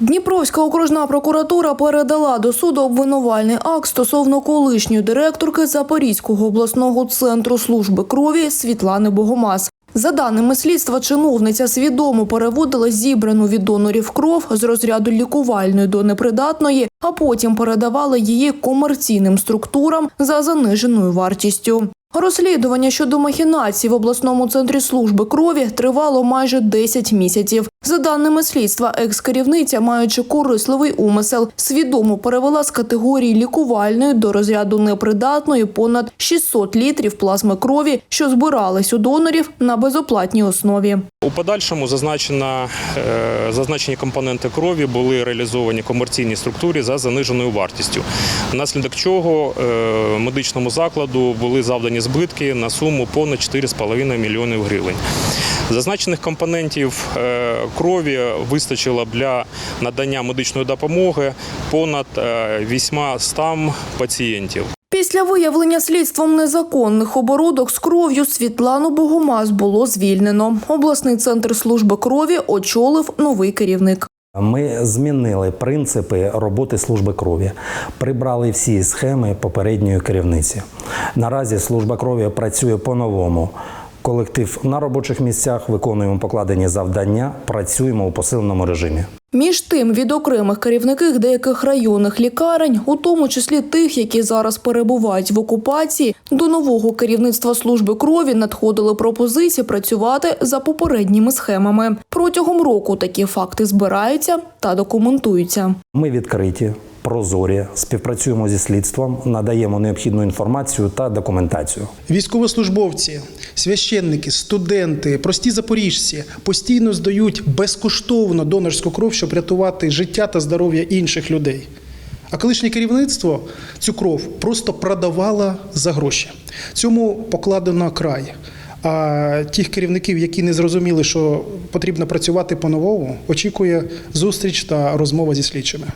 Дніпровська окружна прокуратура передала до суду обвинувальний акт стосовно колишньої директорки Запорізького обласного центру служби крові Світлани Богомаз. За даними слідства, чиновниця свідомо переводила зібрану від донорів кров з розряду лікувальної до непридатної, а потім передавала її комерційним структурам за заниженою вартістю. Розслідування щодо махінацій в обласному центрі служби крові тривало майже 10 місяців. За даними слідства, екс-керівниця, маючи корисливий умисел, свідомо перевела з категорії лікувальної до розряду непридатної понад 600 літрів плазми крові, що збирались у донорів на безоплатній основі. У подальшому зазначена, е, зазначені компоненти крові були реалізовані комерційній структурі за заниженою вартістю, внаслідок чого е, медичному закладу були завдані збитки на суму понад 4,5 мільйонів гривень. Зазначених компонентів е, крові вистачило для надання медичної допомоги понад е, 800 пацієнтів. Після виявлення слідством незаконних оборудок з кров'ю Світлану Богомаз було звільнено. Обласний центр служби крові очолив новий керівник. Ми змінили принципи роботи служби крові, прибрали всі схеми попередньої керівниці. Наразі служба крові працює по-новому. Колектив на робочих місцях виконуємо покладені завдання, працюємо у посиленому режимі. Між тим, від окремих керівників деяких районних лікарень, у тому числі тих, які зараз перебувають в окупації, до нового керівництва служби крові надходили пропозиції працювати за попередніми схемами. Протягом року такі факти збираються та документуються. Ми відкриті, прозорі, співпрацюємо зі слідством, надаємо необхідну інформацію та документацію. Військовослужбовці, священники, студенти, прості запоріжці постійно здають безкоштовно донорську кров, щоб рятувати життя та здоров'я інших людей. А колишнє керівництво цю кров просто продавало за гроші. Цьому покладено край. А тих керівників, які не зрозуміли, що потрібно працювати по-новому, очікує зустріч та розмова зі слідчими.